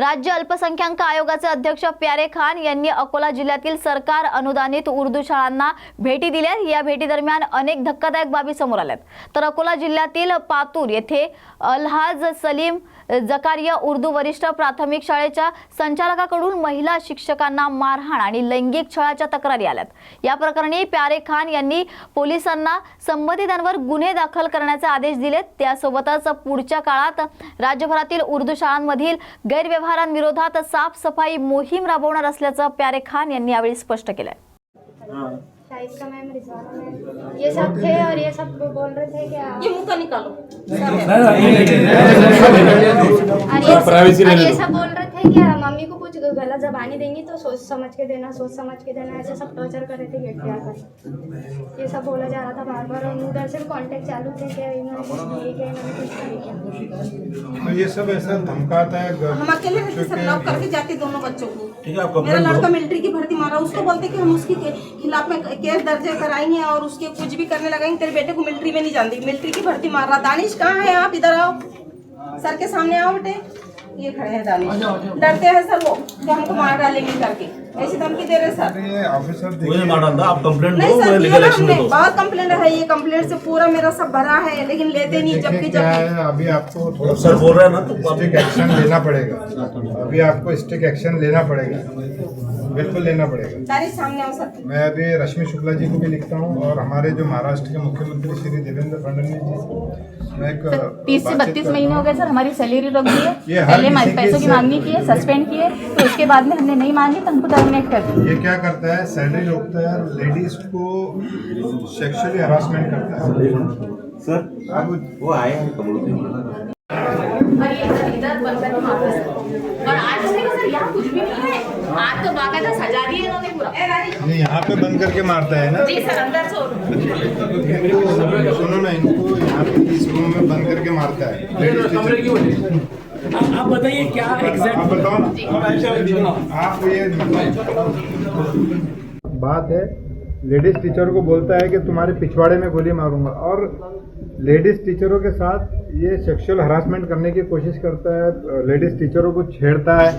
राज्य अल्पसंख्याक आयोगाचे अध्यक्ष प्यारे खान यांनी अकोला जिल्ह्यातील सरकार अनुदानित उर्दू शाळांना भेटी दिल्या. या भेटी दरम्यान अनेक धक्कादायक बाबी समोर आल्यात. तर अकोला जिल्ह्यातील पातूर येथे अल्हाज सलीम जकारिया उर्दू वरिष्ठ प्राथमिक शाळेच्या संचालकाकडून महिला शिक्षकांना मारहाण आणि लैंगिक छळाच्या तक्रारी आल्यात. या प्रकरणी प्यारे खान यांनी पोलिसांना संबंधितांवर गुन्हे दाखल करण्याचे आदेश दिलेत. त्यासोबतच पुढच्या काळात राज्यभरातील उर्दू शाळांमधील गैरव्यवहार गैरव्यवहारांविरोधात साफसफाई मोहीम राबवणार असल्याचं प्यारे खान यांनी यावेळी स्पष्ट केलंय शाहिद का मैम रिजवाना मैम ये सब थे और ये सब बोल रहे थे कि आप- ये मुंह का निकालो और ये सब- और ये सब बोल रहे थे कि मम्मी को कुछ गलत जबानी देंगी तो सोच समझ के देना सोच समझ के देना ऐसे सब टॉर्चर कर रहे थे गेट पे आकर ये सब बोला जा रहा था बार बार और उधर से कांटेक्ट चालू थे कि इन्होंने कुछ नहीं किया इन्होंने कुछ नहीं किया। तो ये सब ऐसा धमकाता है हम अकेले सर लॉक करके जाते दोनों बच्चों को। ठीक है आप मेरा लड़का मिलिट्री की भर्ती मारा उसको बोलते कि हम उसके के- खिलाफ में केस दर्ज कराएँगे और उसके कुछ भी करने लगाएँगे तेरे बेटे को मिलिट्री में नहीं जानती मिलिट्री की भर्ती मार रहा दानिश कहाँ है आप? इधर आओ। सर के सामने आओ बेटे। ये खड़े हैं दानिश डरते हैं सर वो। कि हमको मार डालेंगे करके। ऐसी धमकी दे रहे सर। मुझे मार डालता आप कंप्लेंट नहीं सर मैं ना हमने बहुत कंप्लेंट है ये कंप्लेंट से पूरा मेरा सब भरा है लेकिन लेते नहीं जबकि जब है अभी आपको थोड़ा सर बोल रहे हैं ना तो स्टिक एक्शन लेना पड़ेगा। अभी आपको स्टिक एक्शन लेना पड़ेगा। बिल्कुल लेना पड़ेगा। सामने मैं अभी रश्मि शुक्ला जी को भी लिखता हूँ और हमारे जो महाराष्ट्र के मुख्यमंत्री श्री देवेंद्र फडणवीस जी मैं एक तीस से बत्तीस महीने हो गए सर हमारी सैलरी रोक दी है। पहले पैसों की मांगनी की है सस्पेंड किए तो उसके बाद में हमने नहीं मांगी तो हमको टर्मिनेट कर दिया। ये क्या करता है सैलरी रोकता है लेडीज़ को सेक्सुअली हरासमेंट करता है। सर वो आए हैं और ये हैं। और आज सर यहाँ कुछ भी नहीं है। आज तो बाकायदा सजा दिए इन्होंने पूरा। ये यहाँ पे बंद करके मारता है ना? जी सर अंदर से सुनो ना इनको यहाँ पे इस रूम में बंद करके मारता है। आप बताइए क्या आप एग्जैक्ट बताओ ना। आप ये बात है लेडीज़ टीचर को बोलता है कि तुम्हारे पिछवाड़े में गोली मारूँगा। और लेडीज़ टीचरों के साथ ये सेक्सुअल हरासमेंट करने की कोशिश करता है लेडीज़ टीचरों को छेड़ता है।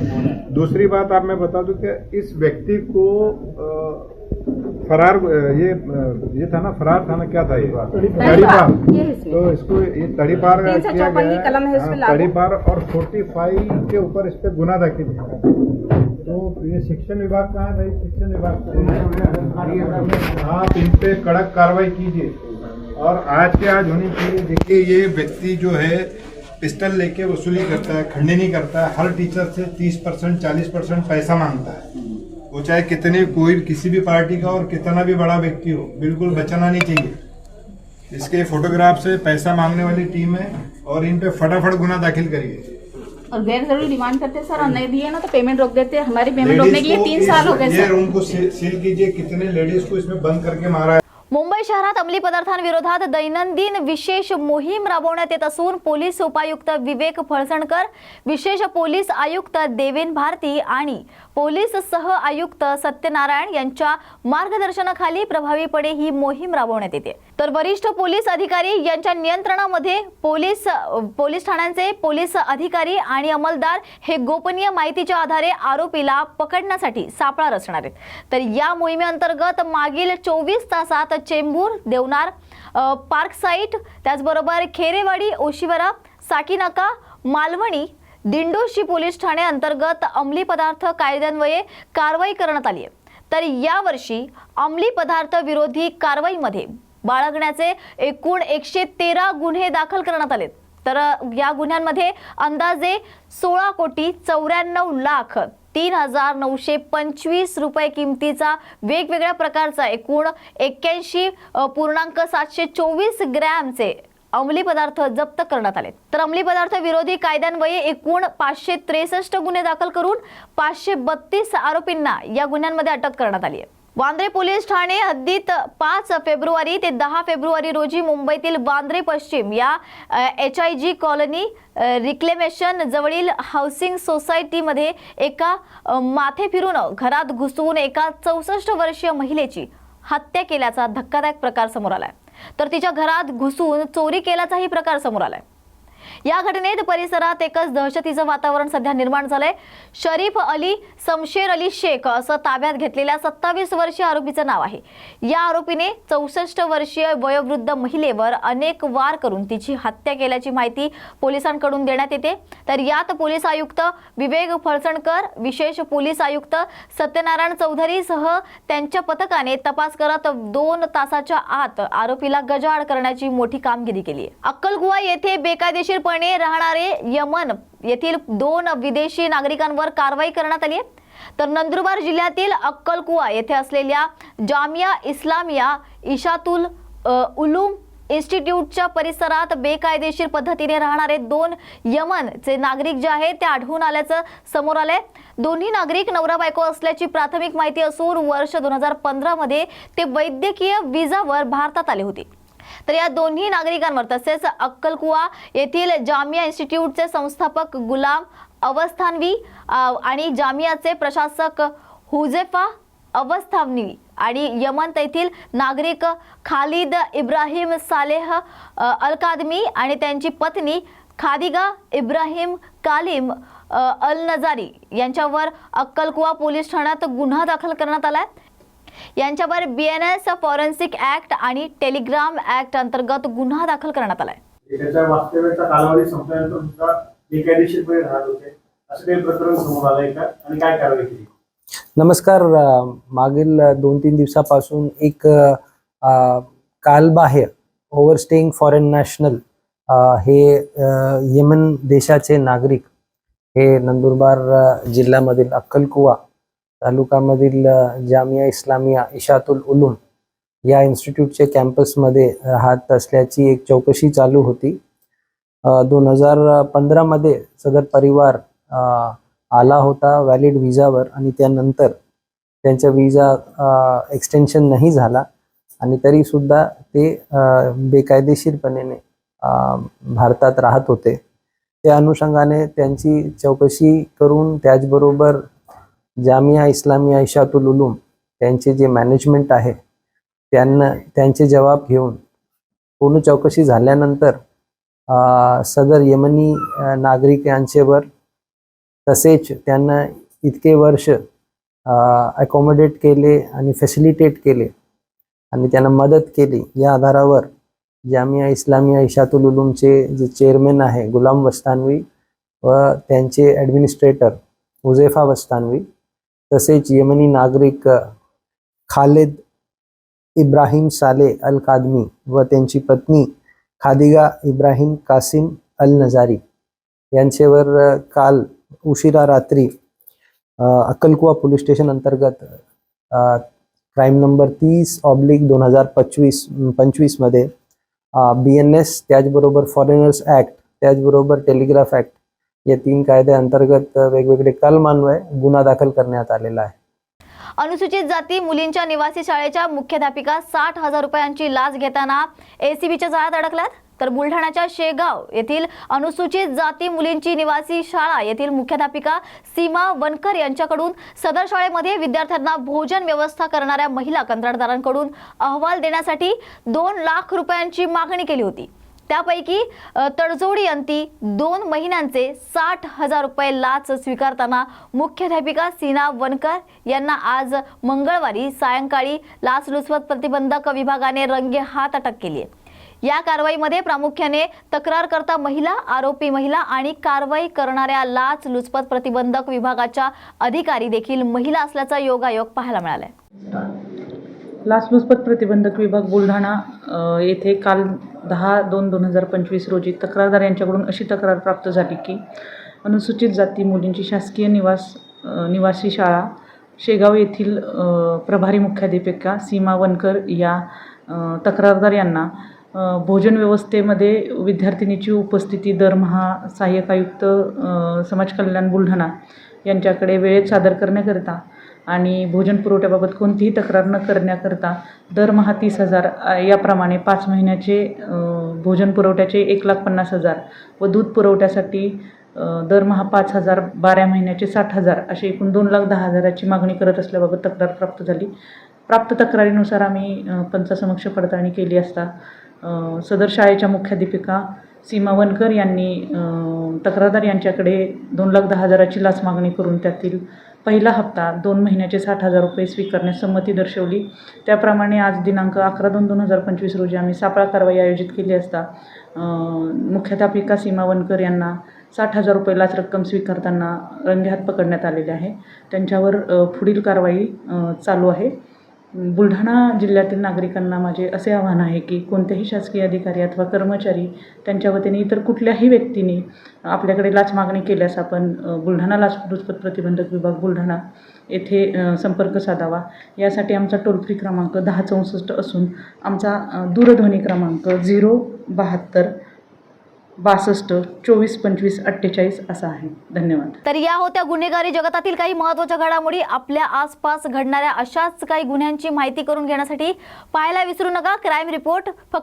दूसरी बात आप मैं बता दूँ कि इस व्यक्ति को फरार ये ये था ना फरार था ना क्या था ये? तड़ीपार। तो इसको ये तड़ीपार सौ किया गया है। हाँ। तड़ीपार और फोर्टी फाइव के ऊपर इस पे गुना दाखिल है। तो ये शिक्षण विभाग कहाँ है भाई? शिक्षण विभाग। आप इन पे कड़क कार्रवाई कीजिए। और आज के आज होनी चाहिए देखिए ये व्यक्ति जो है पिस्टल लेके वसूली करता है खंडनी करता है हर टीचर से तीस परसेंट चालीस परसेंट पैसा माँगता है। वो चाहे कितने कोई किसी भी पार्टी का और कितना भी बड़ा व्यक्ति हो बिल्कुल बचाना नहीं चाहिए। इसके फोटोग्राफ से पैसा मांगने वाली टीम है और इन पे फटाफट गुना दाखिल करिए। और गैर ज़रूरी डिमांड करते सर और नहीं दिए ना तो पेमेंट रोक देते हमारी पेमेंट रोकने के लिए तीन साल हो गए ये रूम को सील सील कीजिए कितने लेडीज़ को इसमें बंद करके मारा है। मुंबई शहरात अंमली पदार्थांविरोधात दैनंदिन विशेष मोहीम राबवण्यात येत असून पोलीस उपायुक्त विवेक फळसणकर विशेष पोलीस आयुक्त देवेन भारती आणि पोलीस सह आयुक्त सत्यनारायण यांच्या मार्गदर्शनाखाली प्रभावीपणे ही मोहीम राबवण्यात येते. तर वरिष्ठ पोलीस अधिकारी यांच्या नियंत्रणामध्ये पोलीस पोलीस ठाण्यांचे पोलीस अधिकारी आणि अंमलदार हे गोपनीय माहितीच्या आधारे आरोपीला पकडण्यासाठी सापळा रचणार आहेत. तर या मोहिमेअंतर्गत मागील चोवीस तासात चेंबूर देवनार पार्क साईट त्याचबरोबर खेरेवाडी ओशिवरा साकीनाका मालवणी दिंडोशी पोलीस ठाणे अंतर्गत अंमली पदार्थ कायद्यान्वये कारवाई करण्यात आली आहे. तर यावर्षी अंमली पदार्थ विरोधी कारवाईमध्ये बाळगण्याचे एकूण एकशे तेरा गुन्हे दाखल करण्यात आलेत. तर या गुन्ह्यांमध्ये अंदाजे सोळा कोटी चौऱ्याण्णव लाख तीन हजार नऊशे पंचवीस रुपये किमतीचा वेगवेगळ्या प्रकारचा एकूण एक्क्याऐंशी पूर्णांक सातशे चोवीस ग्रॅमचे अंमली पदार्थ जप्त करण्यात आले. तर अंमली पदार्थ विरोधी कायद्यान्वये एकूण पाचशे त्रेसष्ट गुन्हे दाखल करून पाचशे बत्तीस आरोपींना या गुन्ह्यांमध्ये अटक करण्यात आली आहे. वांद्रे पोलीस ठाणे हद्दीत पाच फेब्रुवारी ते दहा फेब्रुवारी रोजी मुंबईतील वांद्रे पश्चिम या H I G colony reclamation जवळील हाऊसिंग सोसायटीमध्ये एका माथे फिरून घरात घुसवून एका चौसष्ट वर्षीय महिलेची हत्या केल्याचा धक्कादायक प्रकार समोर आलाय. तर तिच्या घरात घुसून चोरी केल्याचाही प्रकार समोर आलाय. या घटनेत परिसरात एकच दहशतीचं वातावरण सध्या निर्माण झालंय. शरीफ अली समशेर अली शेख असं ताब्यात घेतलेल्या सत्तावीस वर्षीय आरोपीचं नाव आहे. या आरोपीने चौसष्ट वर्षीय वयोवृद्ध महिलेवर अनेक वार करून तिची हत्या केल्याची माहिती पोलिसांकडून देण्यात येते. तर यात पोलीस आयुक्त विवेक फळसणकर विशेष पोलीस आयुक्त सत्यनारायण चौधरी सह त्यांच्या पथकाने तपास करत दोन तासाच्या आत आरोपीला गजाआड करण्याची मोठी कामगिरी केली अक्कलगुवा येथे बेकायदेशीर बेकायदेशीरपणे राहणारे यमन येथील दोन विदेशी नागरिकांवर कारवाई करण्यात आली आहे. तर नंदुरबार जिल्ह्यातील अक्कलकुवा येथे असलेल्या जामिया इस्लामिया इशातुल उलूम इन्स्टिट्यूटच्या परिसरात बेकायदेशीर पद्धतीने राहणारे दोन यमनचे नागरिक जे आहेत ते आढळून आल्याचं समोर आलंय. दोन्ही नागरिक नवरा बायको असल्याची प्राथमिक माहिती असून वर्ष दोन हजार पंधरामध्ये ते वैद्यकीय विजावर भारतात आले होते. तर या दोन्ही नागरिकांवर तसेच अक्कलकुवा येथील जामिया इन्स्टिट्यूटचे संस्थापक गुलाम अवस्थानवी आणि जामियाचे प्रशासक हुजेफा अवस्थावनी आणि यमन येथील नागरिक खालिद इब्राहिम सालेह अलकादमी आणि त्यांची पत्नी खादिगा इब्राहिम कालिम अल नजारी यांच्यावर अक्कलकुवा पोलीस ठाण्यात गुन्हा दाखल करण्यात आलाय. यांच्यावर B N S forensic act आणि टेलिग्राम ऍक्ट अंतर्गत गुन्हा दाखल करण्यात आलाय. त्याच्या वास्तव्याचा कालावधी संपल्यानंतर सुद्धा बेकायदेशीरपणे राहत होते. असं काही प्रकरण समोर आलंय का? आणि काय कारवाई केली? नमस्कार. मागील दोन तीन दिवसापासून एक कालबाह्य ओव्हरस्टेईंग फॉरेन नॅशनल हे येमन देशाचे नागरिक हे नंदुरबार जिल्ह्यामधील अक्कलकुवा तालुक्यामधील जामिया इस्लामिया इशातुल उलूम या इन्स्टिट्यूटच्या कॅम्पसमध्ये राहत असल्याची एक चौकशी चालू होती. दोन हजार पंधरामध्ये सदर परिवार आला होता व्हॅलिड विजावर आणि त्यानंतर त्यांचा विजा एक्सटेन्शन नाही झाला आणि तरी सुद्धा ते बेकायदेशीरपणे अ, भारतात राहत होते. त्या अनुषंगाने त्यांची चौकशी करून त्याचबरोबर जामिया इस्लामिया इशातुल उलूम त्यांचे जे मॅनेजमेंट आहे त्यांना त्यांचे जबाब घेऊन पूर्ण चौकशी झाल्यानंतर सदर यमनी नागरिक यांच्यावर तसेच त्यांना इतके वर्ष अकोमोडेट केले आणि फॅसिलिटेट केले आणि त्यांना मदत केली या आधारावर जामिया इस्लामिया इशातुल उलूमचे जे चेअरमॅन आहे गुलाम वस्तानवी व त्यांचे ॲडमिनिस्ट्रेटर उझेफा वस्तानवी तसेच यमनी नागरिक खालेद इब्राहिम साले अल कादमी व त्यांची पत्नी खादिगा इब्राहिम कासिम अल नजारी यांच्यावर काल उशिरा रात्री अक्कलकुवा पोलीस स्टेशन अंतर्गत क्राईम नंबर तीस ऑब्लिक दोन हजार पंचवीस पंचवीसमध्ये बी एन एस त्याचबरोबर फॉरेनर्स ॲक्ट त्याचबरोबर टेलिग्राफ ॲक्ट या तीन कायद्याअंतर्गत वेगवेगळे कलमान्वये गुन्हा दाखल करण्यात आलेला आहे. अनुसूचित जाती मुलींच्या निवासी शाळेच्या मुख्याध्यापिका साठ हजार रुपयांची लाच घेताना एसीबीच्या जाळ्यात अडकल्यात. तर बुलढाण्याच्या शेगाव येथील अनुसूचित जाती मुलींची निवासी शाळा येथील मुख्याध्यापिका सीमा वनकर यांच्याकडून सदर शाळेमध्ये विद्यार्थ्यांना भोजन व्यवस्था करणाऱ्या महिला कंत्राटदारांकडून अहवाल देण्यासाठी दोन लाख रुपयांची मागणी केली होती. त्यापैकी तडजोडी अंती दोन महिन्यांचे साठ हजार रुपये लाच स्वीकारताना मुख्याध्यापिका सीना वनकर यांना आज मंगळवारी सायंकाळी लाचलुचपत प्रतिबंधक विभागाने रंगे हात अटक केली आहे. या कारवाईमध्ये प्रामुख्याने तक्रारकर्ता महिला आरोपी महिला आणि कारवाई करणाऱ्या लाच लुचपत प्रतिबंधक विभागाच्या अधिकारी देखील महिला असल्याचा योगायोग पाहायला मिळालाय. लाचलुचपत प्रतिबंधक विभाग बुलढाणा येथे काल दहा दोन दोन हजार पंचवीस रोजी तक्रारदार यांच्याकडून अशी तक्रार प्राप्त झाली की अनुसूचित जाती मुलींची शासकीय निवास निवासी शाळा शेगाव येथील प्रभारी मुख्याध्यापिका सीमा वनकर या तक्रारदार यांना भोजन व्यवस्थेमध्ये विद्यार्थिनीची उपस्थिती दरमहा सहाय्यक आयुक्त समाज कल्याण बुलढाणा यांच्याकडे वेळेत सादर करण्याकरिता आणि भोजन पुरवठ्याबाबत कोणतीही तक्रार न करण्याकरता दरमहा तीस हजार याप्रमाणे पाच महिन्याचे भोजन पुरवठ्याचे एक लाख पन्नास हजार व दूध पुरवठ्यासाठी दरमहा पाच हजार बारा महिन्याचे साठ हजार असे एकूण दोन लाख दहा हजाराची मागणी करत असल्याबाबत तक्रार प्राप्त झाली. प्राप्त तक्रारीनुसार आम्ही पंचासमक्ष पडताळणी केली असता सदर शाळेच्या मुख्याध्यापिका सीमा वनकर यांनी तक्रारदार यांच्याकडे दोन लाख दहा हजाराची लाच मागणी करून त्यातील पहिला हप्ता दोन महिन्याचे साठ हजार रुपये स्वीकारण्यास संमती दर्शवली. त्याप्रमाणे आज दिनांक अकरा दोन दोन हजार पंचवीस रोजी आम्ही सापळा कारवाई आयोजित केली असता मुख्याध्यापिका सीमा वनकर यांना साठ हजार रुपये लाच रक्कम स्वीकारताना रंगेहात पकडण्यात आलेले आहे. त्यांच्यावर पुढील कारवाई चालू आहे. बुलढाणा जिल्ह्यातील नागरिकांना माझे असे आव्हान आहे की कोणतेही शासकीय अधिकारी अथवा कर्मचारी त्यांच्या वतीने इतर कुठल्याही व्यक्तीने आपल्याकडे लाच मागणी केल्यास आपण बुलढाणा लाचलुचपत प्रतिबंधक विभाग बुलढाणा येथे संपर्क साधावा. यासाठी आमचा टोल फ्री क्रमांक दहा चौसष्ट असून आमचा दूरध्वनी क्रमांक झिरो बहात्तर बासष्ट चोवीस पंचवीस अठ्ठेचाळीस असा आहे. धन्यवाद. तर या होत्या गुन्हेगारी जगतातील काही महत्त्वाच्या घडामोडी आपल्या आसपास घडणाऱ्या अशाच काही गुन्ह्यांची माहिती करून घेण्यासाठी पाहायला विसरू नका. क्राईम रिपोर्ट फक्त